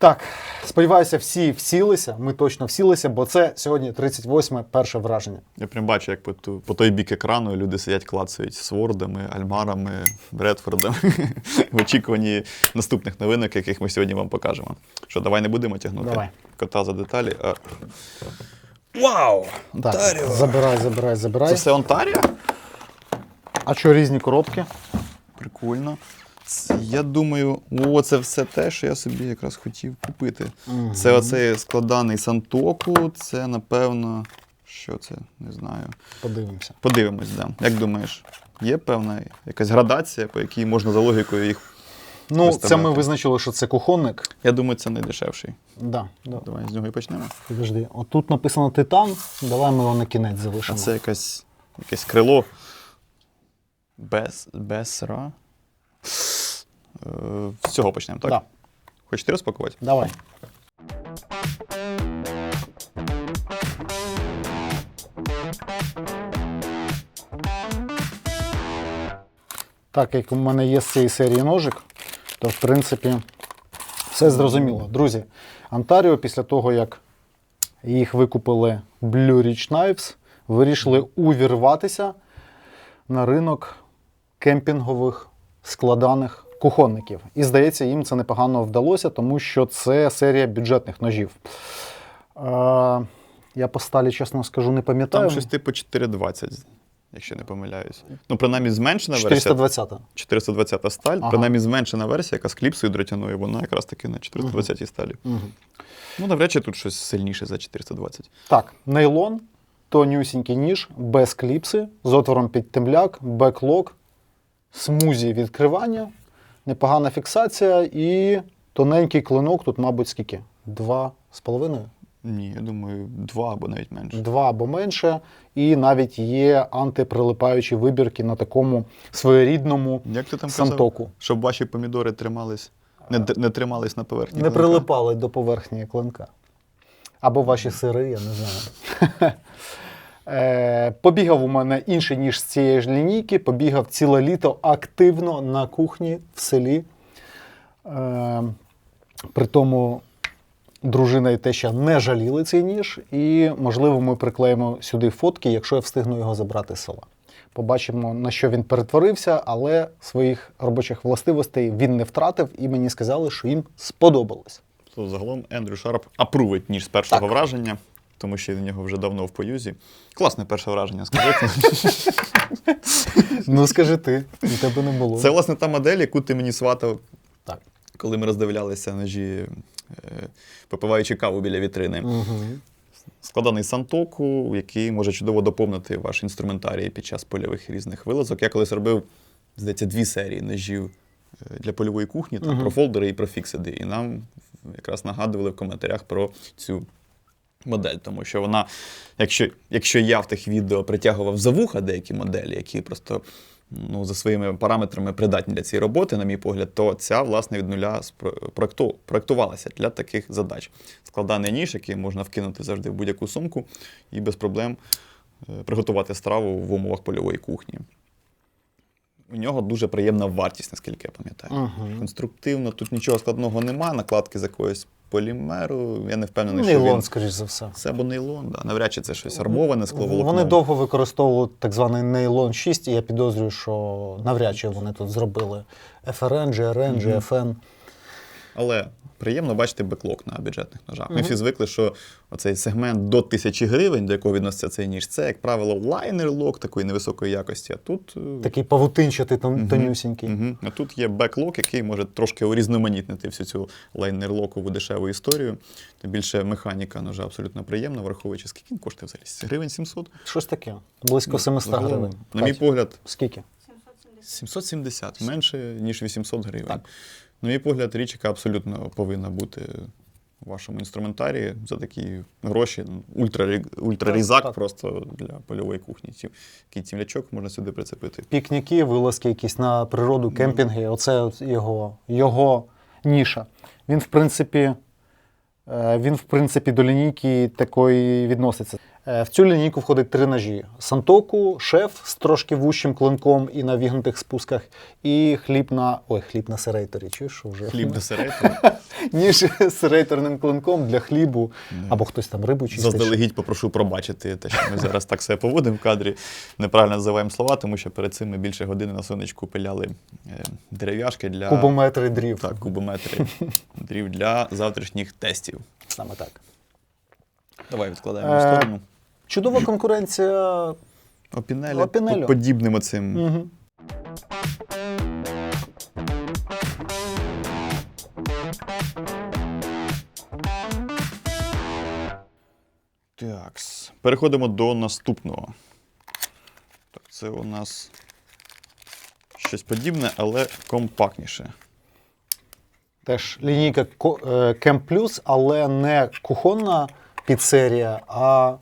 Так, сподіваюся, всі всілися. Ми точно всілися, бо це сьогодні 38 перше враження. Я прям бачу, як по, ту, по той бік екрану люди сидять, клацають свордами, альмарами, Бредфордами в очікуванні наступних новинок, яких ми сьогодні вам покажемо. Що, давай не будемо тягнути Давай. кота за деталі. А... Вау! Так, забирай, забирай, забирай. Це все Онтаріо? А що різні коробки? Прикольно. Я думаю, о, це все те, що я собі якраз хотів купити. Мгм. Це оцей складаний Сантоку, це, напевно, що це? Не знаю. Подивимося. Подивимось, да. Як думаєш, є певна якась градація, по якій можна за логікою їх. Ну, це ми визначили, що це кухонник. Я думаю, це найдешевший. Да, да. Давай з нього і почнемо. Підожди. Отут написано титан. Давай ми його на кінець А це якась, якесь крило. Без, безра. Е, з цього почнемо, так? Да. Хочете розпакувати? Давай. Так, як у мене є з цієї серії ножик, то в принципі все зрозуміло. Друзі, Ontario після того, як їх викупили Blue Ridge Knives, вирішили увірватися на ринок кемпінгових складаних кухонників. І здається, їм це непогано вдалося, тому що це серія бюджетних ножів. Е, я по сталі, чесно скажу, не пам'ятаю. Там щось типу 420, якщо не помиляюсь. Ну, принаймні, зменшена версія. 420. 420 сталь, Ага. принаймні зменшена версія, яка з кліпсою дротяною, вона якраз таки на 420 сталі. Угу. Ну, навряд чи тут щось сильніше за 420. Так, нейлон, тонюсінький ніж, без кліпси, з отвором під темляк, беклок, смузі відкривання, непогана фіксація і тоненький клинок. Тут, мабуть, скільки? Два з половиною? Ні, я думаю, два або навіть менше. Два або менше. І навіть є антиприлипаючі вибірки на такому своєрідному Як ти там казав? Щоб ваші помідори тримались, не, не тримались на поверхні. Не клинка? прилипали до поверхні клинка. Або ваші сири, я не знаю. Е, Побігав у мене інший, ніж з цієї ж лінійки. Побігав ціле літо активно на кухні в селі. Е, При тому дружина і теща не жаліли цей ніж, і, можливо, ми приклеїмо сюди фотки, якщо я встигну його забрати з села. Побачимо, на що він перетворився, але своїх робочих властивостей він не втратив, і мені сказали, що їм сподобалось. То загалом Ендрю Шарп апрувить ніж з першого Так. враження, тому що він у нього вже давно в поюзі. Класне перше враження, скажи. Ну, скажи ти, у тебе не було. Це, власне, та модель, яку ти мені сватав, так. коли ми роздивлялися ножі, е, попиваючи каву біля вітрини. Угу. Складаний сантоку, який може чудово доповнити ваш інструментарій під час польових різних вилазок. Я колись робив, здається, дві серії ножів е, для польової кухні, там, Мгм. про фолдери і про фіксиди. І нам якраз нагадували в коментарях про цю модель, тому що вона, якщо, якщо я в тих відео притягував за вуха деякі моделі, які просто ну, за своїми параметрами придатні для цієї роботи, на мій погляд, то ця, власне, від нуля проектувалася для таких задач. Складаний ніж, який можна вкинути завжди в будь-яку сумку і без проблем е, приготувати страву в умовах польової кухні. У нього дуже приємна вартість, наскільки я пам'ятаю. Угу. Конструктивно, тут нічого складного нема, накладки з якогось полімеру. Я не впевнений, що Нейлон, скоріш за все. Це або нейлон, да. навряд чи це щось армоване скловолокно. Вони довго використовували так званий нейлон 6, і я підозрюю, що навряд чи вони тут зробили FRN, GRN, GFN. Але приємно бачити беклок на бюджетних ножах. Ми всі звикли, що оцей сегмент до тисячі гривень, до якого відноситься цей ніж, це, як правило, лайнер-лок такої невисокої якості. А тут, е, Такий павутинчатий, тон- Мгм. тонюсінький. А тут є беклок, який може трошки урізноманітнити всю цю лайнер-локову дешеву історію. Тим більше механіка ножа абсолютно приємна, враховуючи, скільки він коштує взагалі? Гривень 700? Щось таке. Близько 700 Загалом, гривень. На мій погляд, Скільки? 770, менше, ніж 800 гривень. Так. На мій погляд, річ, яка абсолютно повинна бути у вашому інструментарії за такі гроші. Ультра, ультрарізак Так, так. просто для польової кухні. Ці- Такий цімлячок можна сюди прицепити. Пікніки, вилазки якісь на природу, кемпінги. Оце його, його ніша. Він, в принципі, е, він, в принципі, до лінійки такої відноситься. Е, В цю лінійку входить три ножі: Сантоку, шеф з трошки вущим клинком і на вігнутих спусках, і хліб на. Ой, хліб на серейторі. Чуєш, що вже? Хліб до середини. ніж з рейтерним клинком для хлібу, або хтось там рибу чистить. Заздалегідь попрошу пробачити те, що ми зараз так себе поводимо в кадрі. Неправильно називаємо слова, тому що перед цим ми більше години на сонечку пиляли е, дерев'яшки для Кубометри дрів. так, кубометри дрів для завтрашніх тестів. Саме так. Давай відкладаємо в Е, сторону. Чудова конкуренція. Опінелі, Опінелю. подібним оцим. Угу. Так, переходимо до наступного. Так, це у нас щось подібне, але компактніше. Теж лінійка е, Camp Plus, але не кухонна піцерія, а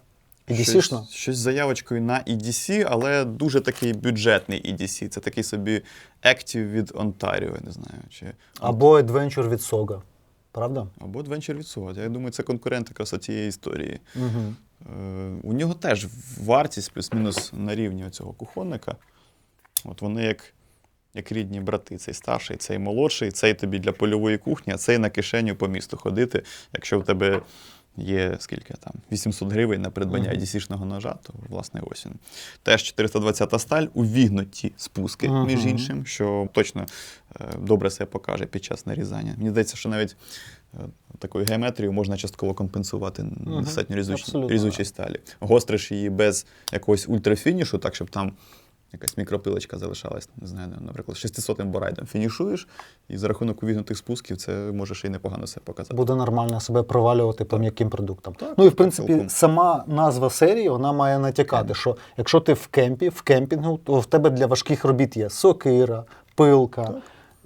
EDC-шна. Щось, щось з заявочкою на EDC, але дуже такий бюджетний EDC. Це такий собі Active від Ontario, я не знаю. Чи... Або Adventure від Soga. Правда? Або Adventure від Sword. Я думаю, це конкурент якраз цієї історії. Угу. Е, у нього теж вартість плюс-мінус на рівні цього кухонника. От вони як, як рідні брати, цей старший, цей молодший, цей тобі для польової кухні, а цей на кишеню по місту ходити. Якщо в тебе є скільки там 800 гривень на придбання Мгм. IDC-шного ножа, то власне ось він. Теж 420 сталь, увігнуті спуски, Мгм. між іншим, що точно е, добре себе покаже під час нарізання. Мені здається, що навіть е, такою геометрією можна частково компенсувати Мгм. достатньо різуч... Абсолютно, різучість сталі. Гостриш її без якогось ультрафінішу, так, щоб там якась мікропилочка залишалась. Не знаю, наприклад, 600-м борайдом фінішуєш, і за рахунок увігнутих спусків це може ще й непогано себе показати. Буде нормально себе провалювати по м'яким продуктам. Так, ну і в принципі, цілком. сама назва серії вона має натякати, що якщо ти в кемпі, в кемпінгу, то в тебе для важких робіт є сокира, пилка,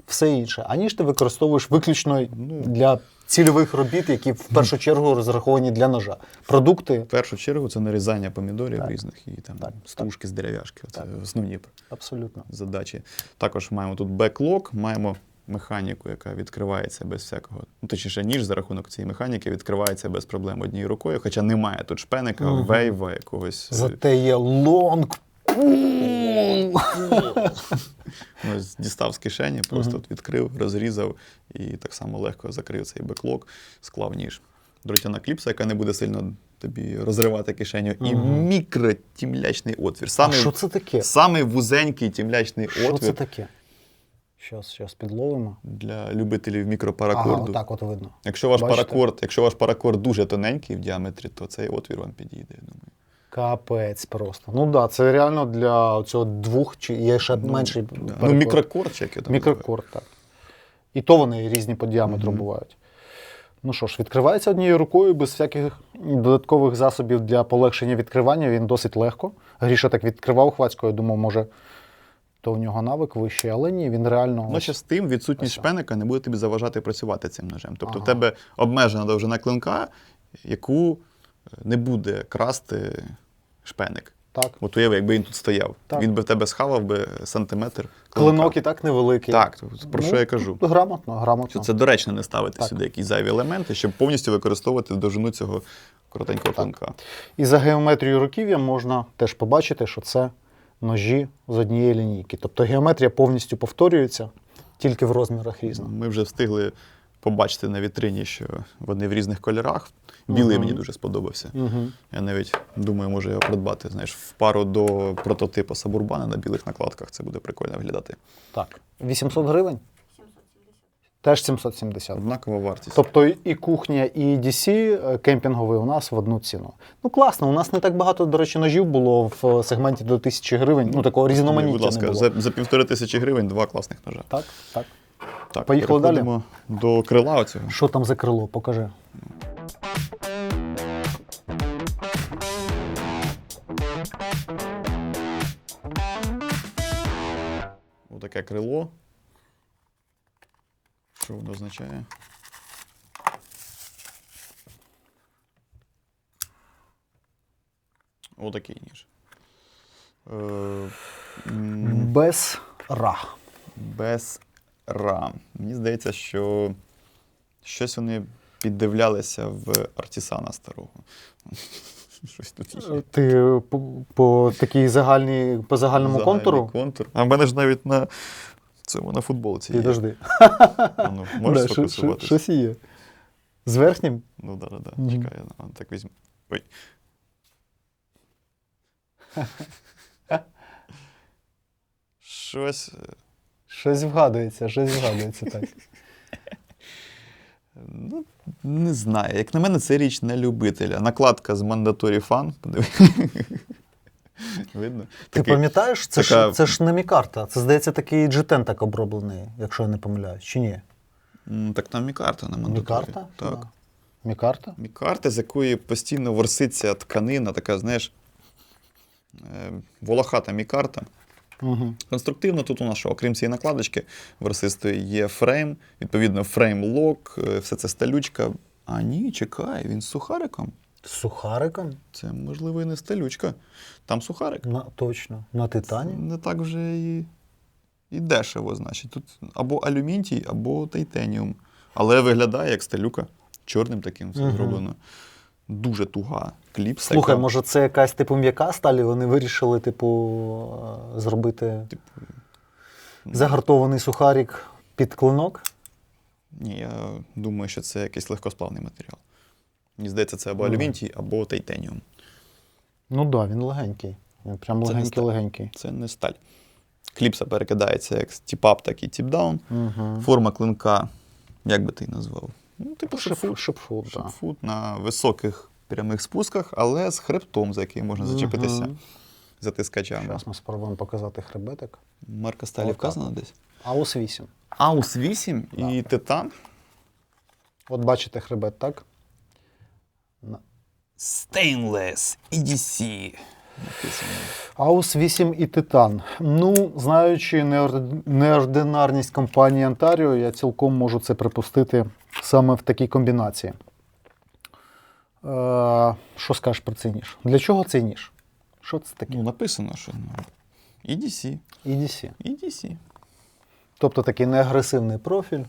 все інше. Аніж ти використовуєш виключно Ну. для цільових робіт, які в першу чергу розраховані для ножа. Продукти В першу чергу це нарізання помідорів Так. різних і там Так, стружки з дерев'яшки. Це Так. основні абсолютно. задачі. Також маємо тут беклок, маємо механіку, яка відкривається без всякого. Ну, точніше, ніж за рахунок цієї механіки відкривається без проблем однією рукою, хоча немає тут шпеника, Мгм. вейва якогось. Зате є лонг. Ось дістав з кишені, просто відкрив, розрізав і так само легко закрив цей беклок, склав ніж. Дротяна кліпса, яка не буде сильно тобі розривати кишеню, і мікротімлячний отвір. А що це таке? самий вузенький тімлячний Що це таке? Щас, щас підловимо. для любителів Ага, мікропаракорду. от видно. Якщо ваш Бачите? паракорд, якщо ваш паракорд дуже тоненький в діаметрі, то цей отвір вам підійде, я думаю. Капець просто. Ну так, да, це реально для цього двох чи є ще Ну, менший. да. Ну, мікрокорд, чи як його там. Мікрокорд, так. І то вони різні по діаметру Мгм. бувають. Ну що ж, відкривається однією рукою без всяких додаткових засобів для полегшення відкривання. Він досить легко. Гріша так відкривав хвацькою, я думав, може, то в нього навик вищий, але ні, він реально. Ну, ще з тим відсутність Ось шпеника не буде тобі заважати працювати цим ножем. Тобто в тебе обмежена довжина клинка, яку не буде красти шпеник. Так. От уяви, якби він тут стояв. Так. Він би в тебе схавав би сантиметр. Клинок і так невеликий. Так, про Ну, що я кажу? Грамотно, грамотно. Що це доречно не ставити Так. сюди якісь зайві елементи, щоб повністю використовувати довжину цього коротенького клинка. І за геометрією руків'я можна теж побачити, що це ножі з однієї лінійки. Тобто геометрія повністю повторюється, тільки в розмірах різна. Ми вже встигли побачити на вітрині, що вони в різних кольорах. Білий мені дуже сподобався. Я навіть думаю, може його придбати, знаєш, в пару до прототипу Сабурбана на білих накладках. Це буде прикольно виглядати. Так. 800 гривень? 770. Теж 770. Однакова вартість. Тобто і кухня, і DC е, кемпінговий у нас в одну ціну. Ну класно, у нас не так багато, до речі, ножів було в е, сегменті до 1000 гривень. Ну такого Будь ласка, не було. за, за півтори тисячі гривень два класних ножа. Так, так. Так, Поїхали далі? до крила оцього. Що там за крило? Покажи. Отаке крило. Що воно означає? Отакий ніж. Е, Без ра. без рам. Мені здається, що щось вони піддивлялися в Артісана старого. Щось тут є. Ти по, по такій загальній, по загальному Загальний контуру. контур. А в мене ж навіть на Це на футболці є. Підожди. А Ну, можеш Да, що- що- сфокусуватися? Щось є. З верхнім? Ну, да, да, да. Мгм. Чекай, я а, так візьму. Ой. Щось. е, Щось вгадується, щось вгадується так. Ну, не знаю. Як на мене, це річ не любителя. Накладка з Fan. Подиви. Видно? Ти Такий- пам'ятаєш, це, така- ж, це ж не мікарта. Це, здається, такий G10 так оброблений, якщо я не помиляюсь. Чи ні? Так там мікарта на Mandatory. Мікарта? Так. Да. Мікарта? Мікарта, з якої постійно ворситься тканина, така, знаєш, е, волохата мікарта. Угу. Конструктивно тут у нас, що, окрім цієї накладочки, ворсистої є фрейм, відповідно, фрейм-лок, е, все це сталючка. А ні, чекай, він з сухариком. З сухариком? Це, можливо, і не сталючка. Там сухарик. На, точно. На титані? Не так вже і, і дешево, значить. Тут або алюмінтій, або титаніум. Але виглядає як сталюка. Чорним таким все Мгм. зроблено. Дуже туга кліпса. Слухай, яка, може, це якась типу м'яка сталь, і вони вирішили, типу, е, зробити типу, загартований сухарик під клинок? Ні, я думаю, що це якийсь легкосплавний матеріал. Мені здається, це або Ага. алюмінтій, або титаніум. Ну так, да, він легенький. Він прям це легенький, легенький. Це не сталь. Кліпса перекидається як з тіп-ап, так і тіп-даун. Угу. Форма клинка, як би ти її назвав? Ну, типу Шипфут, шипфут. так. Шипфут на високих прямих спусках, але з хребтом, за який можна зачепитися Мгм. затискачами. Зараз ми спробуємо показати хребетик. Марка сталі вказана десь. Аус 8. Аус 8 і титан. От бачите хребет, так? Stainless EDC. Аус 8 і Титан. Ну, знаючи неординарність компанії Ontario, я цілком можу це припустити саме в такій комбінації. Е, що скажеш про цей ніж? Для чого цей ніж? Що це таке? Ну, написано, що ну, EDC. EDC. EDC. Тобто такий неагресивний профіль.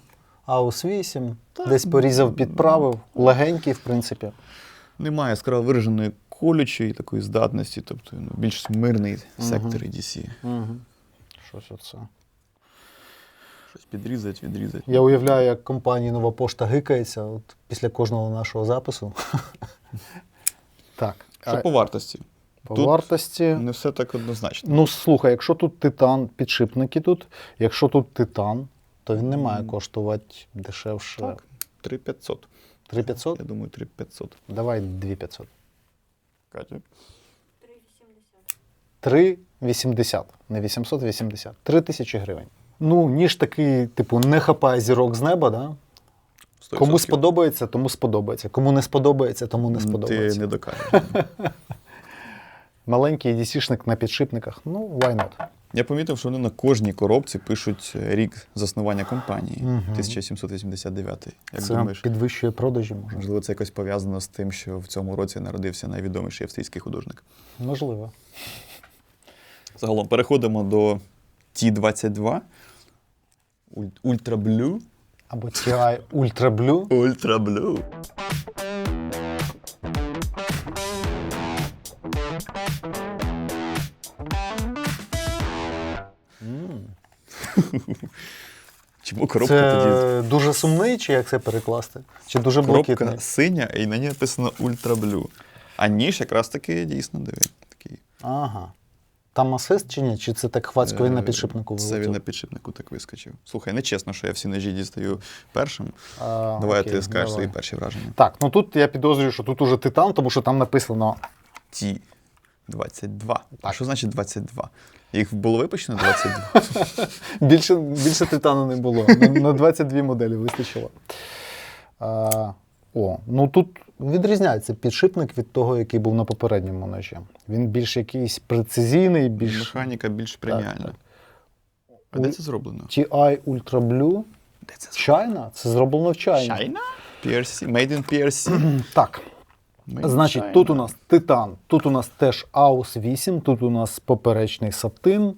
Аус 8, Так, десь порізав, підправив, легенький, в принципі. Немає яскраво вираженої колючої такої здатності, тобто ну, більш мирний сектор EDC. Угу. Щось оце. Щось підрізать, відрізать. Я уявляю, як компанія Нова Пошта гикається от після кожного нашого запису. так. Що а по вартості? по тут вартості. Не все так однозначно. Ну, слухай, якщо тут титан, підшипники тут, якщо тут титан, то він не має коштувати дешевше. Так, 3500. 3500? Я думаю, 3500. Давай 2500. Катя. 3,80. 3,80. Не 880. 3 тисячі гривень. Ну, ніж такий, типу, не хапає зірок з неба, да? 100%. Кому сподобається, тому сподобається. Кому не сподобається, тому не Ти сподобається. не докажеш. Маленький DC-шник на підшипниках. Ну, why not? Я помітив, що вони на кожній коробці пишуть рік заснування компанії Мгм. 1789. Як Це думаєш, підвищує продажі, може. можливо, це якось пов'язано з тим, що в цьому році народився найвідоміший австрійський художник. Можливо. Загалом переходимо до T22. Уль- Ultra Blue. Або TI Ultra Blue. Ultra Blue. Чому коробка тоді? Дуже сумний, чи як це перекласти? Чи дуже Коробка блакитний? синя, і на ній написано Ultra Blue. А ніж якраз таки дійсно диви. Такий. Ага. Там асист чи ні? Чи це так хвацько він на Е, підшипнику Це він на підшипнику так вискочив. Слухай, не чесно, що я всі ножі дістаю першим. А, давай окей, ти скажеш давай. свої перші враження. Так, ну тут я підозрюю, що тут уже титан, тому що там написано Ті 22. А що значить 22? Їх було випущено 22? більше, більше титану не було. На, на 22 моделі вистачило. А, о, ну тут відрізняється підшипник від того, який був на попередньому ножі. Він більш якийсь прецизійний, більш Механіка більш преміальна. так. А де це зроблено? TI Ultra Blue. Де це зроблено? China? Це зроблено в China. China? PRC? Made in PRC? Так, Made Значить, China. тут у нас титан, тут у нас теж AUS 8, тут у нас поперечний сатин,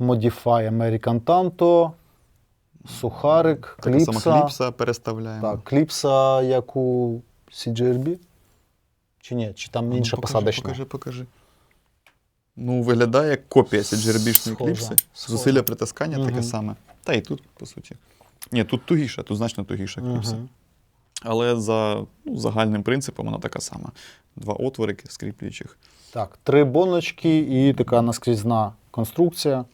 Modify American Tanto, сухарик, Така сама кліпса. кліпса переставляємо. Так, кліпса, як у CGRB. Чи ні? Чи там А ну, інша покажи, посадочна? Покажи, покажи. Ну, виглядає як копія CGRB-шної Схожа, кліпси. схожа. Зусилля притискання таке Мгм. саме. Та і тут, по суті. Ні, тут тугіше, тут значно тугіше кліпса. Мгм. Але за ну, загальним принципом вона така сама. Два отворики скріплюючих. Так, три боночки і така наскрізна конструкція.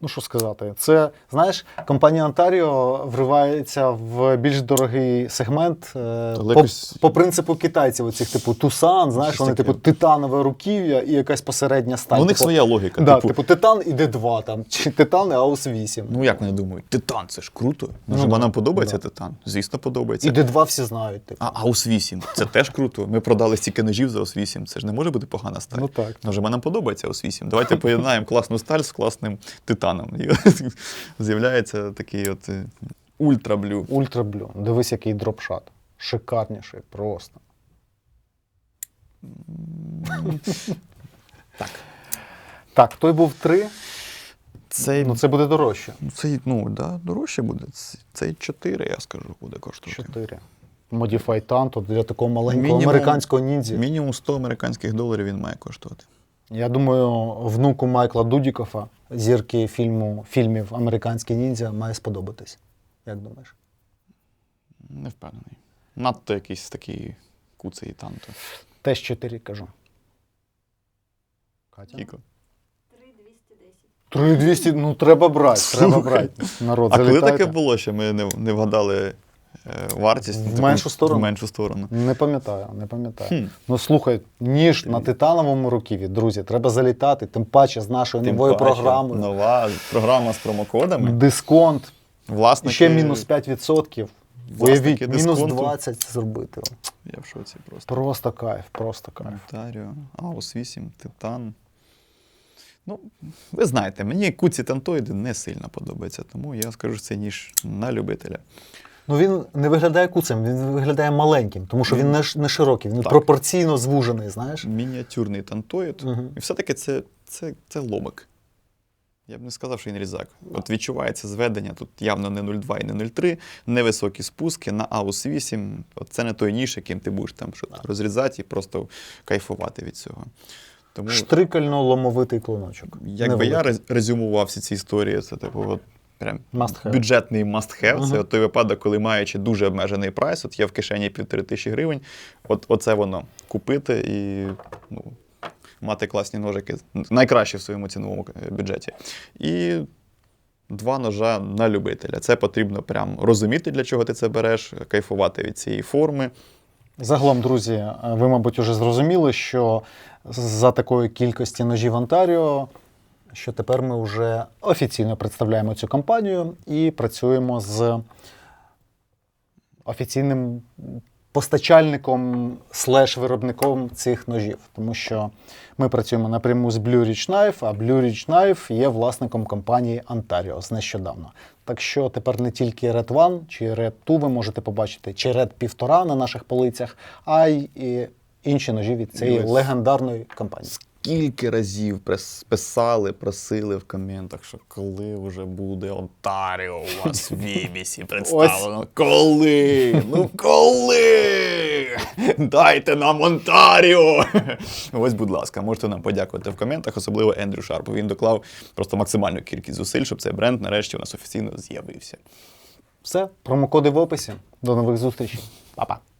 Ну, що сказати, це, знаєш, компанія Ontario вривається в більш дорогий сегмент е, по, якось- по принципу китайців, оцих, типу Tucson, знаєш, вони, типу, титанове руків'я і якась посередня сталь. Ну, у них типу, своя логіка. Да, типу, типу, Титан і Д2 там, чи Титан і Аус 8. Ну як вони думають, титан це ж круто. Ну, Може, да, нам подобається да. титан? Звісно, подобається. І Д2 всі знають. Типу. А Аус 8 це теж круто. Ми продали стільки ножів за Аус 8. Це ж не може бути погана сталь. Ну так. Може, нам подобається Аус 8. Давайте поєднаємо класну сталь з класним титаном. І з'являється такий от е, ультраблю. Ультраблю. Дивись, який дропшат. Шикарніший просто. Так. Так, той був 3, Цей, ну це буде дорожче. цей ну, да, дорожче буде. Цей 4, я скажу, буде коштувати. 4. Modify Tanto для такого маленького Мінімум- американського ніндзя. Мінімум 100 американських доларів він має коштувати. Я думаю, внуку Майкла Дудікофа, зірки фільму, фільмів Американський ніндзя, має сподобатись. Як думаєш? Не впевнений. Надто якийсь такий куций танто. Теж 4 кажу. Катя? Кіко. 3210. 3200, ну треба брати, треба брати. Народ, А коли залітайте. таке було, що ми не, не вгадали вартість? В Ну, таку- меншу сторону? В меншу сторону. Не пам'ятаю, не пам'ятаю. Хм. Ну слухай, ніж на титановому руківі, друзі, треба залітати, тим паче з нашою Тим новою паче, програмою. Нова програма з промокодами. Дисконт, Власники, ще мінус 5%. Уявіть, мінус 20 зробити. Я в шоці просто. Просто кайф, просто кайф. Онтаріо, Аус 8, Титан. Ну, ви знаєте, мені куці тантоїди не сильно подобаються, тому я скажу, це ніж на любителя. Ну він не виглядає куцем, він виглядає маленьким, тому що він не, не широкий, він Так. пропорційно звужений, знаєш. Мініатюрний тантоїд. Мгм. І все-таки це, це, це ломик. Я б не сказав, що він різак. От відчувається зведення, тут явно не 0,2 і не 0,3, невисокі спуски на AUS 8. От це не той ніж, яким ти будеш там щось розрізати і просто кайфувати від цього. Тому, Штрикально-ломовитий клиночок. якби я резюмував всі ці історії, це типу, от прям Must have. бюджетний must-have. Це от той випадок, коли маючи дуже обмежений прайс, от є в кишені півтори тисячі гривень, от оце воно купити і ну, мати класні ножики, найкраще в своєму ціновому е, бюджеті. І два ножа на любителя. Це потрібно прям розуміти, для чого ти це береш, кайфувати від цієї форми. Загалом, друзі, ви, мабуть, вже зрозуміли, що за такої кількості ножів Онтаріо, що тепер ми вже офіційно представляємо цю компанію і працюємо з офіційним постачальником слеш виробником цих ножів, тому що ми працюємо напряму з Blue Ridge Knife, а Blue Ridge Knife є власником компанії Ontario з нещодавно. Так що тепер не тільки Red One чи Red 2 ви можете побачити, чи Red 1,5 на наших полицях, а й і інші ножі від цієї легендарної компанії. Скільки разів писали, просили в коментах, що коли вже буде Онтаріо у вас в Вібісі представлено? Коли? Ну коли? Дайте нам Онтаріо! Ось, будь ласка, можете нам подякувати в коментах, особливо Ендрю Шарпу. Він доклав просто максимальну кількість зусиль, щоб цей бренд нарешті у нас офіційно з'явився. Все, промокоди в описі. До нових зустрічей. Па-па.